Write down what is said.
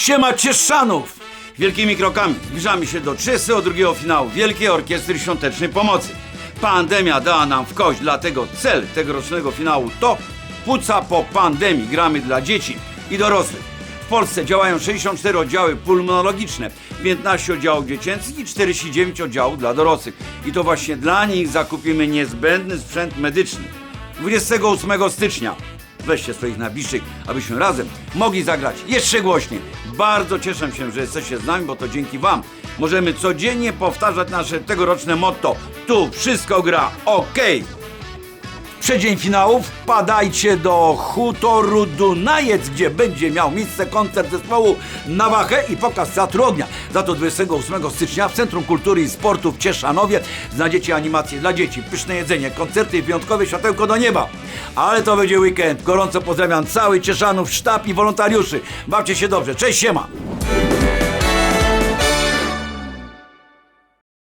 Siema Cieszanów! Wielkimi krokami zbliżamy się do 32 finału Wielkiej Orkiestry Świątecznej Pomocy. Pandemia dała nam w kość, dlatego cel tegorocznego finału to Puca po pandemii. Gramy dla dzieci i dorosłych. W Polsce działają 64 oddziały pulmonologiczne, 15 oddziałów dziecięcych i 49 oddziałów dla dorosłych. I to właśnie dla nich zakupimy niezbędny sprzęt medyczny. 28 stycznia weźcie swoich najbliższych, abyśmy razem mogli zagrać jeszcze głośniej. Bardzo cieszę się, że jesteście z nami, bo to dzięki Wam możemy codziennie powtarzać nasze tegoroczne motto. Tu wszystko gra ok. W przeddzień finałów wpadajcie do hutoru Dunajec, gdzie będzie miał miejsce koncert zespołu na wachę i pokaz Teatru Ognia. Za to 28 stycznia w Centrum Kultury i Sportu w Cieszanowie znajdziecie animacje dla dzieci, pyszne jedzenie, koncerty i wyjątkowe światełko do nieba. Ale to będzie weekend. Gorąco pozdrawiam cały Cieszanów, sztab i wolontariuszy. Bawcie się dobrze. Cześć, siema!